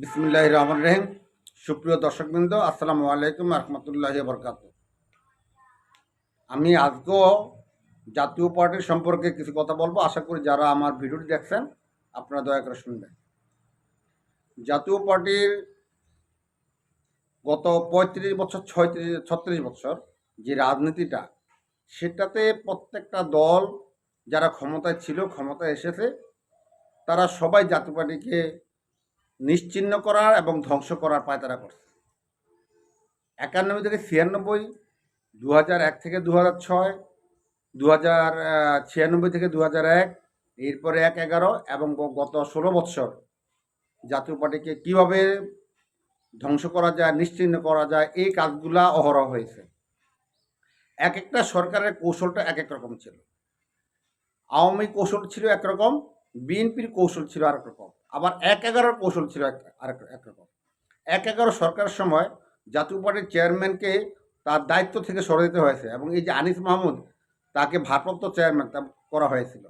বিসমুল্লাহ রহমান রহিম। সুপ্রিয় দর্শকবৃন্দ, আসসালামু আলাইকুম রহমতুল্লাহ বরকাত আমি আজকেও জাতীয় পার্টির সম্পর্কে কিছু কথা বলব। আশা করি যারা আমার ভিডিওটি দেখছেন, আপনারা দয়া করে শুনবেন। জাতীয় পার্টির গত পঁয়ত্রিশ বছর, ছয়ত্রিশ, ছত্রিশ বছর যে রাজনীতিটা, সেটাতে প্রত্যেকটা দল যারা ক্ষমতায় ছিল, ক্ষমতায় এসেছে, তারা সবাই জাতীয় পার্টিকে নিশ্চিহ্ন করার এবং ধ্বংস করার পায়তারা করছে। একানব্বই থেকে ছিয়ানব্বই দু এক থেকে দু হাজার ছয় দু হাজার ছিয়ানব্বই থেকে দু হাজার এক, এরপরে এক এগারো এবং গত ষোলো বৎসর জাতীয় পার্টিকে কীভাবে ধ্বংস করা যায় নিশ্চিহ্ন করা যায়, এই কাজগুলা অহরহ হয়েছে। এক একটা সরকারের কৌশলটা এক এক রকম ছিল। আওয়ামী কৌশল ছিল একরকম বিএনপির কৌশল ছিল আরেক রকম। আবার এক এগারোর কৌশল ছিল এক- আরেক একরকম এক এগারো সরকারের সময় জাতীয় পার্টির চেয়ারম্যানকে তার দায়িত্ব থেকে সরে দিতে হয়েছে এবং এই যে আনিস মাহমুদ, তাকে ভারপ্রাপ্ত চেয়ারম্যান তা করা হয়েছিল।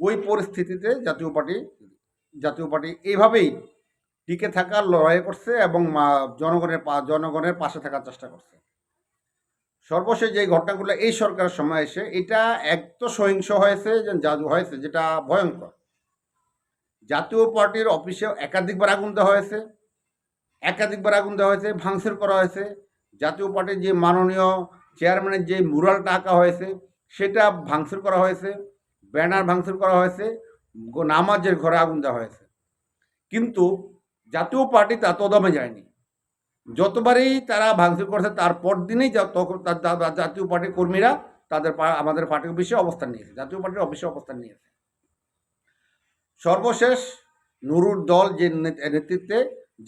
ওই পরিস্থিতিতে জাতীয় পার্টি জাতীয় পার্টি এইভাবেই টিকে থাকার লড়াই করছে এবং জনগণের জনগণের পাশে থাকার চেষ্টা করছে। সর্বশেষ যে ঘটনাগুলো এই সরকারের সময় এসে, এটা এক তো সহিংস হয়েছে, যে জাদু হয়েছে, যেটা ভয়ঙ্কর। জাতীয় পার্টির অফিসে একাধিকবার আগুন দেওয়া হয়েছে, একাধিকবার আগুন দেওয়া হয়েছে, ভাঙচুর করা হয়েছে। জাতীয় পার্টির যে মাননীয় চেয়ারম্যানের যে মুরালটা আঁকা হয়েছে, সেটা ভাঙচুর করা হয়েছে, ব্যানার ভাঙচুর করা হয়েছে নামাজের ঘরে আগুন দেওয়া হয়েছে। কিন্তু জাতীয় পার্টি তা তদমে যায়নি। যতবারই তারা ভাঙচুর করেছে তারপর দিনেই জাতীয় পার্টির কর্মীরা তাদের আমাদের পার্টির অফিসে অবস্থান নিয়েছে, জাতীয় পার্টির অফিসে অবস্থান নিয়েছে। সর্বশেষ নুরুর দল যে নেতৃত্বে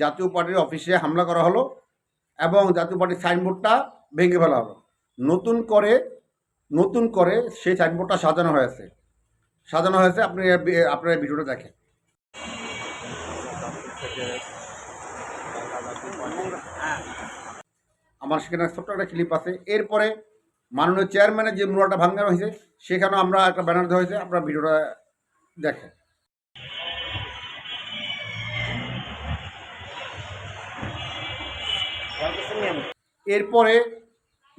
জাতীয় পার্টির অফিসে হামলা করা হলো এবং জাতীয় পার্টির সাইনবোর্ডটা ভেঙে ফেলা হলো। নতুন করে নতুন করে সেই সাইনবোর্ডটা সাজানো হয়েছে। সাজানো হয়েছে, আপনি আপনার ভিডিওটা দেখেন। আমার সেখানে ছোট্ট একটা ক্লিপ আছে। এরপরে মাননীয় চেয়ারম্যানের যে মূলাটা ভাঙানো হয়েছে, সেখানেও আমরা একটা ব্যানার দেওয়া হয়েছে, আপনার ভিডিওটা দেখেন। এরপরে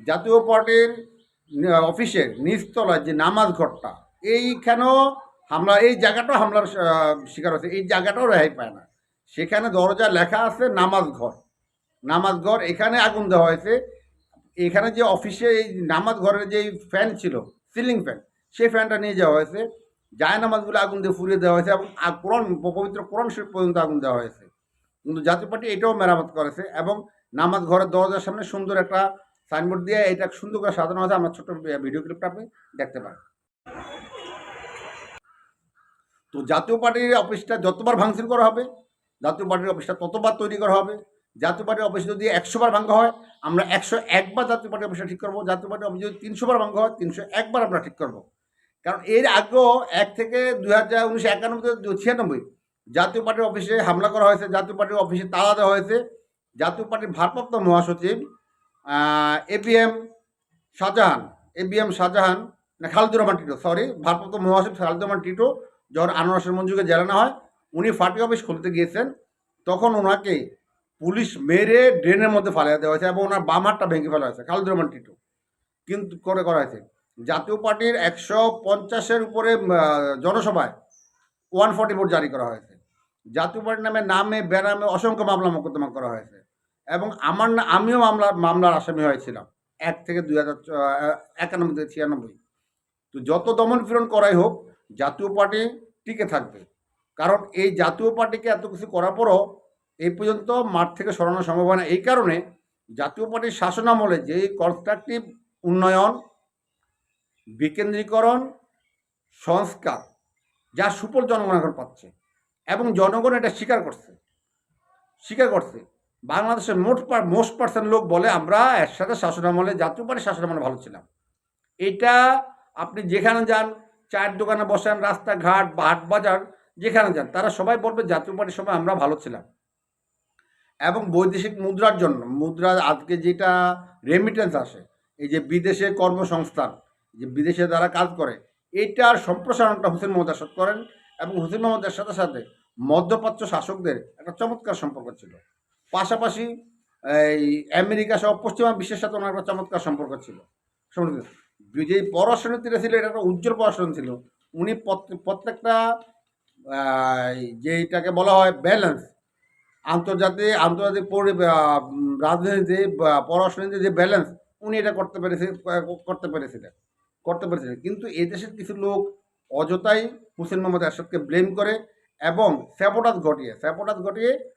জাতীয় পার্টির অফিসের নিচতলায় যে নামাজ ঘরটা এইখানেও হামলা, এই জায়গাটাও হামলার শিকার হয়েছে। এই জায়গাটাও রেহাই পায় না। সেখানে দরজা লেখা আছে, নামাজ ঘর। নামাজ ঘর, এখানে আগুন দেওয়া হয়েছে। এখানে যে অফিসে এই নামাজ ঘরের যে ফ্যান ছিল, সিলিং ফ্যান, সেই ফ্যানটা নিয়ে যাওয়া হয়েছে। জায় নামাজগুলো আগুন দিয়ে ফুরিয়ে দেওয়া হয়েছে এবং কোরআন, পবিত্র কোরআন শরীফ পর্যন্ত আগুন দেওয়া হয়েছে। কিন্তু জাতীয় পার্টি এটাও মেরামত করেছে এবং নামাজ ঘরের দরজার সামনে সুন্দর একটা সাইনবোর্ড দিয়ে এটা সুন্দর করে সাজানো হয়েছে আমার ছোট্ট ভিডিও ক্লিপটা আপনি দেখতে পারেন। তো জাতীয় পার্টির অফিসটা যতবার ভাঙচুর করা হবে, জাতীয় পার্টির অফিসটা ততবার তৈরি করা হবে। জাতীয় পার্টির অফিস যদি একশো বার ভাঙা হয়, আমরা একশো একবার জাতীয় পার্টির অফিসটা ঠিক করব। জাতীয় পার্টির অফিস যদি তিনশো বার ভাঙা হয়, তিনশো একবার আমরা ঠিক করব। কারণ এর আগেও এক থেকে দুই হাজার উনিশশো একানব্বই ছিয়ানব্বই জাতীয় পার্টির অফিসে হামলা করা হয়েছে, জাতীয় পার্টির অফিসে তালা দেওয়া হয়েছে। জাতীয় পার্টির ভারপ্রাপ্ত মহাসচিব A B M Shahjahan, A B M Shahjahan, না, খালিদুর রহমান টিটো সরি ভারপ্রাপ্ত মহাসচিব খালিদুর রহমান টিটো, যখন আনোয়ার মঞ্জুকে জ্বালানো হয়, উনি ফাটি অফিস খুলতে গিয়েছেন, তখন ওনাকে পুলিশ মেরে ড্রেনের মধ্যে ফালিয়ে দেওয়া হয়েছে এবং ওনার বাম হাতটা ভেঙে ফেলা হয়েছে, খালিদুর রহমান টিটো। কিন্তু করে করা হয়েছে। জাতীয় পার্টির একশো পঞ্চাশের উপরে জনসভায় ওয়ান ফর্টি ভোট জারি করা হয়েছে। জাতীয় পার্টির নামে নামে বেনামে অসংখ্য মামলা মোকদ্দমা করা হয়েছে। এবং আমার না, আমিও মামলার মামলার আসামি হয়েছিলাম। এক থেকে দুই হাজার একানব্বই থেকে ছিয়ানব্বই। তো যত দমন পীড়ন করাই হোক, জাতীয় পার্টি টিকে থাকবে। কারণ এই জাতীয় পার্টিকে এত কিছু করার পরও এই পর্যন্ত মাঠ থেকে সরানো সম্ভব হয় না। এই কারণে জাতীয় পার্টির শাসনামলে যে কনস্ট্রাকটিভ উন্নয়ন, বিকেন্দ্রীকরণ, সংস্কার, যা সুফল জনগণ এখন পাচ্ছে এবং জনগণ এটা স্বীকার করছে স্বীকার করছে বাংলাদেশের মোট মোস্ট পার্সেন্ট লোক বলে আমরা একসাথে শাসনামলে, জাতীয় পার্টির শাসনামলে ভালো ছিলাম। এটা আপনি যেখানে যান, চায়ের দোকানে বসেন, রাস্তাঘাট বা হাট বাজার, যেখানে যান, তারা সবাই বলবে জাতীয় পার্টির সময় আমরা ভালো ছিলাম। এবং বৈদেশিক মুদ্রার জন্য, মুদ্রা আজকে যেটা রেমিটেন্স আসে, এই যে বিদেশে কর্মসংস্থান, যে বিদেশে যারা কাজ করে এইটার সম্প্রসারণটা হোসেন মোহাম্মদ এরশাদ করেন এবং হোসেন মোহাম্মদ সাথে সাথে মধ্যপ্রাচ্য শাসকদের একটা চমৎকার সম্পর্ক ছিল। পাশাপাশি এই আমেরিকা সহ পশ্চিমা বিশ্বের সাথে ওনার একটা চমৎকার সম্পর্ক ছিল। যে পররাষ্ট্রনীতিটা ছিল এটা একটা উজ্জ্বল পররাষ্ট্রনীতি ছিল। উনি প্রত্যেক- প্রত্যেকটা যেটাকে বলা হয় ব্যালেন্স আন্তর্জাতিক আন্তর্জাতিক পরি- আহ, উম, রাজনীতি বা যে ব্যালেন্স উনি এটা করতে পেরেছে করতে পেরেছিলেন করতে পেরেছিলেন। কিন্তু এই দেশের কিছু লোক অযথাই হুসেন মোহাম্মদ এরশাদকে ব্লেম করে এবং স্যাবোটাজ ঘটিয়ে স্যাবোটাজ ঘটিয়ে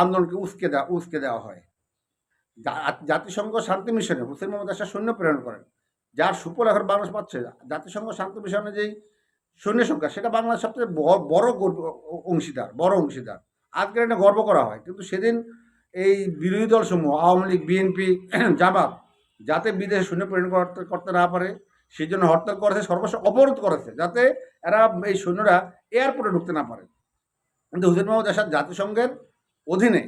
আন্দোলনকে উস্কে দেওয়া উস্কে দেওয়া হয়। জাতিসংঘ শান্তি মিশনে হুসেন মোহাম্মদ এরশাদ সৈন্য প্রেরণ করেন। যার সুফল এখন বাংলাদেশ পাচ্ছে। জাতিসংঘ শান্তি মিশনে যেই সৈন্য সংখ্যা, সেটা বাংলাদেশ সবচেয়ে বড় অংশীদার বড় অংশীদার। আজকের এটা গর্ব করা হয়। কিন্তু সেদিন এই বিরোধী দলসমূহ, আওয়ামী লীগ, বিএনপি, জামাত, যাতে বিদেশে সৈন্য প্রেরণ করতে করতে না পারে সেই জন্য হরতাল করেছে সর্বস্ব অবরোধ করেছে, যাতে এরা এই সৈন্যরা এয়ারপোর্টে ঢুকতে না পারে। কিন্তু হুসেন মোহাম্মদ আসাদ জাতিসংঘের অধীনে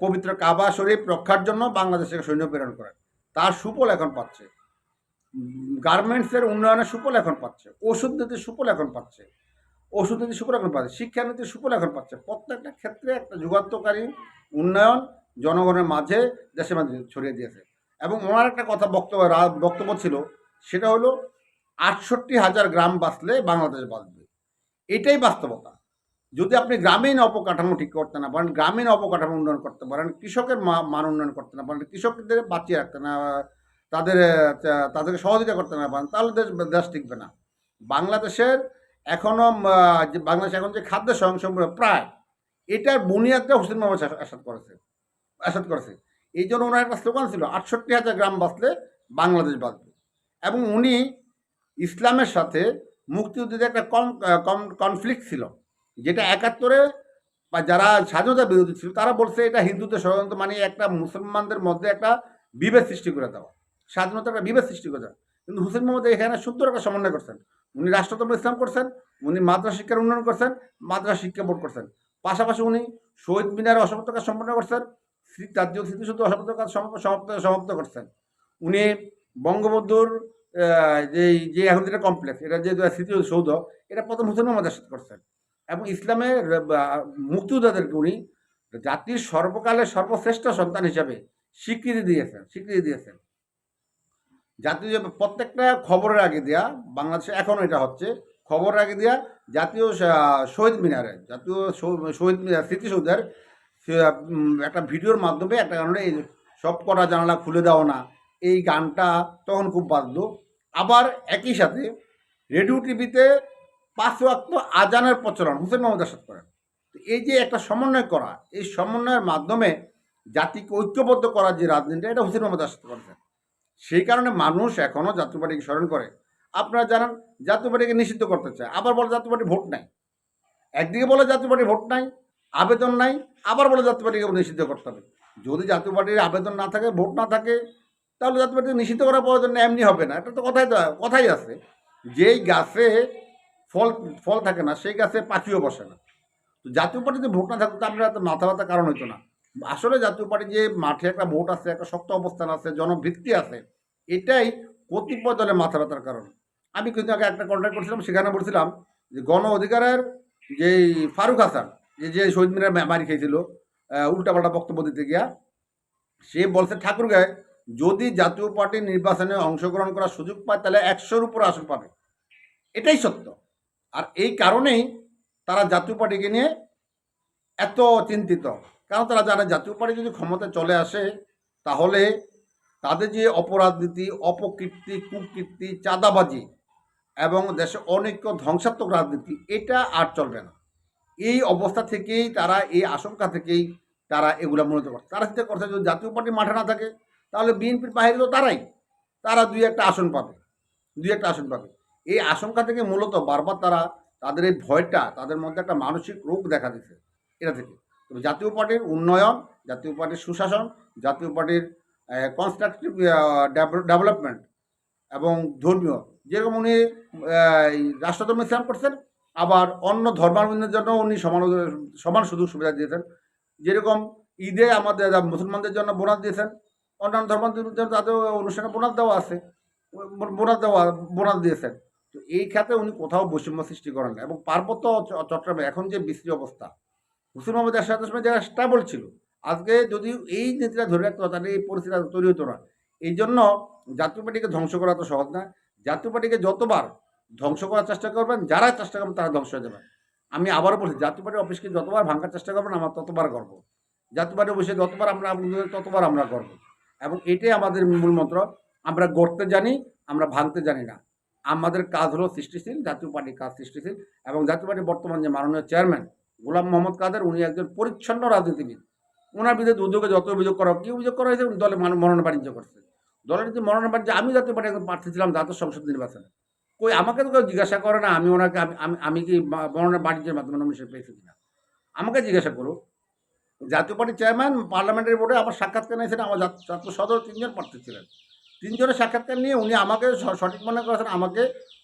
পবিত্র কাবা শরীফ রক্ষার জন্য বাংলাদেশে সৈন্য প্রেরণ করেন তার সুফল এখন পাচ্ছে। গার্মেন্টসের উন্নয়নের সুফল এখন পাচ্ছে। ওষুধ নীতির সুফল এখন পাচ্ছে। ওষুধ নীতির সুফল এখন পাচ্ছে। শিক্ষানীতির সুফল এখন পাচ্ছে। প্রত্যেকটা ক্ষেত্রে একটা যুগান্তকারী উন্নয়ন জনগণের মাঝে, দেশের মাঝে ছড়িয়ে দিয়েছে। এবং ওনার একটা কথা বক্তব্য বক্তব্য ছিল, সেটা হলো, আটষট্টি হাজার গ্রাম বাঁচলে বাংলাদেশ বাঁচবে। এটাই বাস্তবতা। যদি আপনি গ্রামীণ অবকাঠামো ঠিক করতে না পারেন, গ্রামীণ অবকাঠামো উন্নয়ন করতে পারেন, কৃষকের মান উন্নয়ন করতে না পারেন, কৃষকদের বাঁচিয়ে রাখতে না, তাদের, তাদেরকে সহযোগিতা করতে না পারেন, তাহলে দেশ দেশ টিকবে না। বাংলাদেশের এখনও যে, বাংলাদেশ এখন যে খাদ্য স্বয়ংসম্পূর্ণ প্রায়, এটার বুনিয়াদটা হোসেন মোহাম্মদ আসাদ- করেছে, আসাদ করেছে। এই জন্য ওনার একটা স্লোগান ছিল, আটষট্টি হাজার গ্রাম বাঁচলে বাংলাদেশ বাঁচবে। এবং উনি ইসলামের সাথে মুক্তিযুদ্ধের একটা কম, কনফ্লিক্ট ছিল। যেটা একাত্তরে বা যারা স্বাধীনতা বিরোধী ছিল, তারা বলছে এটা হিন্দুদের ষড়যন্ত্র মানে একটা মুসলমানদের মধ্যে একটা বিভেদ সৃষ্টি করে দেওয়া। স্বাধীনতা একটা বিভেদ সৃষ্টি করে দেওয়া। কিন্তু হুসেন মোহাম্মদ এখানে সুন্দর একটা সমন্বয় করছেন। উনি রাষ্ট্রধর্ম ইসলাম করছেন, উনি মাদ্রাসা শিক্ষার উন্নয়ন করছেন, মাদ্রাসা শিক্ষা বোর্ড করছেন। পাশাপাশি উনি শহীদ মিনার অসমাপ্ত কাজ সম্পন্ন করছেন জাতীয় স্মৃতিসৌধ অসমাপ্ত কাজ সমাপ্ত সমাপ্ত করছেন। উনি বঙ্গবন্ধুর যে যে এখন যেটা কমপ্লেক্স এটা যে স্মৃতিসৌধ, এটা প্রথম হুসেন মোহাম্মদ এরশাদ করছেন। এবং ইসলামের মুক্তিযোদ্ধাদেরকে উনি জাতির সর্বকালের সর্বশ্রেষ্ঠ সন্তান হিসাবে স্বীকৃতি দিয়েছেন স্বীকৃতি দিয়েছেন। জাতীয় প্রত্যেকটা খবরের আগে দেয়া বাংলাদেশে এখনও এটা হচ্ছে, খবরের আগে দেয়া জাতীয় শহীদ মিনারে, জাতীয় শহীদ মিনার স্মৃতিসৌধের একটা ভিডিওর মাধ্যমে একটা হলো এই সব কটা জানালা খুলে দাও না, এই গানটা তখন খুব বাজলো। আবার একই সাথে রেডিও টিভিতে পাঁচ ওয়াক্ত আজানের প্রচলন হুসেন মোহাম্মদ আসাদ করেন। এই যে একটা সমন্বয় করা, এই সমন্বয়ের মাধ্যমে জাতিকে ঐক্যবদ্ধ করার যে রাজনীতি এটা হুসেন মোহাম্মদ আসাদ করেছেন। সেই কারণে মানুষ এখনও জাতীয় পার্টিকে স্মরণ করে। আপনারা জানেন, জাতীয় পার্টিকে নিষিদ্ধ করতে চায়। আবার বলে জাতীয় পার্টি ভোট নাই। একদিকে বলে জাতীয় পার্টি ভোট নাই, আবেদন নাই, আবার বলে জাতীয় পার্টিকে নিষিদ্ধ করতে হবে। যদি জাতীয় পার্টির আবেদন না থাকে, ভোট না থাকে, তাহলে জাতীয় পার্টিকে নিষিদ্ধ করার প্রয়োজন এমনি হবে না। এটা তো কথাই কথাই আছে। যেই গাছে ফল ফল থাকে না, সেই গাছে পাখিও বসে না। তো জাতীয় পার্টিতে ভোট না থাকতো তো মাথা ব্যথার কারণ হতো না। আসলে জাতীয় পার্টি যে মাঠে একটা ভোট আছে, একটা শক্ত অবস্থান আছে, জনভিত্তি আছে, এটাই কতিপয় দলের মাথা ব্যথার কারণ। আমি কিন্তু আগে একটা কন্ট্যাক্ট করছিলাম, সেখানে বলছিলাম যে গণ অধিকারের যে ফারুক হাসান যে যে শহীদ মিনার মারি খেয়েছিল উল্টাপাল্টা বক্তব্য দিতে গিয়া, সে বলছে ঠাকুরগাঁয় যদি জাতীয় পার্টি নির্বাচনে অংশগ্রহণ করার সুযোগ পায়, তাহলে একশোর উপর আসন পাবে। এটাই সত্য। আর এই কারণেই তারা জাতীয় পার্টিকে নিয়ে এত চিন্তিত। কারণ তারা জানে জাতীয় পার্টি যদি ক্ষমতায় চলে আসে, তাহলে তাদের যে অপরাজনীতি, অপকীর্তি, কুকীর্তি, চাঁদাবাজি এবং দেশে অনৈক্য, ধ্বংসাত্মক রাজনীতি, এটা আর চলবে না। এই অবস্থা থেকেই তারা, এই আশঙ্কা থেকেই তারা এগুলা মূলত করছে তারা চিন্তা করছে যদি জাতীয় পার্টি মাঠে না থাকে, তাহলে বিএনপির বাহিরে তো তারাই। তারা দুই একটা আসন পাবে। দুই একটা আসন পাবে। এই আশঙ্কা থেকে মূলত বারবার তারা তাদের এই ভয়টা, তাদের মধ্যে একটা মানসিক রোগ দেখা দিচ্ছে এটা থেকে। তবে জাতীয় পার্টির উন্নয়ন, জাতীয় পার্টির সুশাসন, জাতীয় পার্টির কনস্ট্রাকটিভ ডেভেলপমেন্ট এবং ধর্মীয়, যেরকম উনি রাষ্ট্রধর্ম ইসলাম করছেন, আবার অন্য ধর্মাবলম্বীদের জন্য উনি সমান সমান সুযোগ সুবিধা দিয়েছেন। যেরকম ঈদে আমাদের মুসলমানদের জন্য বোনাস দিয়েছেন, অন্যান্য জন্য তাদের অনুষ্ঠানে বোনাস দেওয়া আছে, বোনাস দেওয়া, বোনাস দিয়েছেন। তো এই খাতে উনি কোথাও বৈষম্য সৃষ্টি করেন না এবং পার্বত্য চট্টগ্রামে এখন যে বিশ্রী অবস্থা হুসেন মোহাম্মদ এরশাদ সময় যারা স্টেবল ছিল, আজকে যদি এই নীতিটা ধরে রাখতো তাহলে এই পরিস্থিতি তৈরি হতো না। এই জন্য জাতীয় পার্টিকে ধ্বংস করা তো সহজ না। জাতীয় পার্টিকে যতবার ধ্বংস করার চেষ্টা করবেন, যারা চেষ্টা করবেন তারা ধ্বংস হয়ে যাবে আমি আবারও বলছি, জাতীয় পার্টির অফিসকে যতবার ভাঙার চেষ্টা করবেন, আমার ততবার গর্ব। জাতীয় পার্টি অফিসে যতবার আমরা ততবার আমরা গর্ব। এবং এটাই আমাদের মূল মন্ত্র। আমরা গড়তে জানি, আমরা ভাঙতে জানি না। আমাদের কাজ হলো সৃষ্টিশীল, জাতীয় পার্টির কাজ সৃষ্টিশীল এবং জাতীয় পার্টির বর্তমান যে মাননীয় চেয়ারম্যান গোলাম মোহাম্মদ কাদের, উনি একজন পরিচ্ছন্ন রাজনীতিবিদ। ওনার বিরুদ্ধে উদ্যোগে যত অভিযোগ করা কি অভিযোগ করা হয়েছে? দলে মনোনয়ন বাণিজ্য করছে। দলের যে মনোনয়ন বাণিজ্য, আমি জাতীয় পার্টি একজন প্রার্থী ছিলাম জাতীয় সংসদ নির্বাচনে। কই, আমাকে তো কেউ জিজ্ঞাসা করে না, আমি ওনাকে, আমি, আমি- কি মা- মনোনয়ন বাণিজ্যের মাধ্যমে নমিনেশন পেয়েছি কিনা? আমাকে জিজ্ঞাসা করো। জাতীয় পার্টির চেয়ারম্যান, পার্লামেন্টের বোর্ডে আমার সাক্ষাৎকার নিয়েছিলেন আমার ছাত্র সদর তিনজন প্রার্থী ছিলেন। তিনজনের সাক্ষাৎকার নিয়ে উনি আমাকে সঠিক মনে করেছেন, আমাকে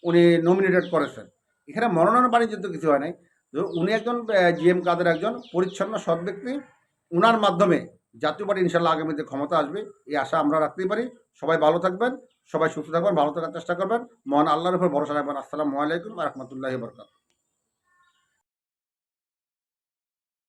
উনি নমিনেটেড করেছেন। এখানে মনোনয়ন বাণিজ্য তো কিছু হয় নাই। উনি একজন জিএম কাদের একজন পরিচ্ছন্ন সৎ ব্যক্তি, উনার মাধ্যমে জাতীয় পার্টি ইনশাল্লাহ আগামীতে ক্ষমতা আসবে, এই আশা আমরা রাখতেই পারি। সবাই ভালো থাকবেন, সবাই সুস্থ থাকবেন, ভালো থাকার চেষ্টা করবেন। মহান আল্লাহর উপর ভরসা রাখবেন। আসসালামু আলাইকুম রহমতুল্লাহ বরকাত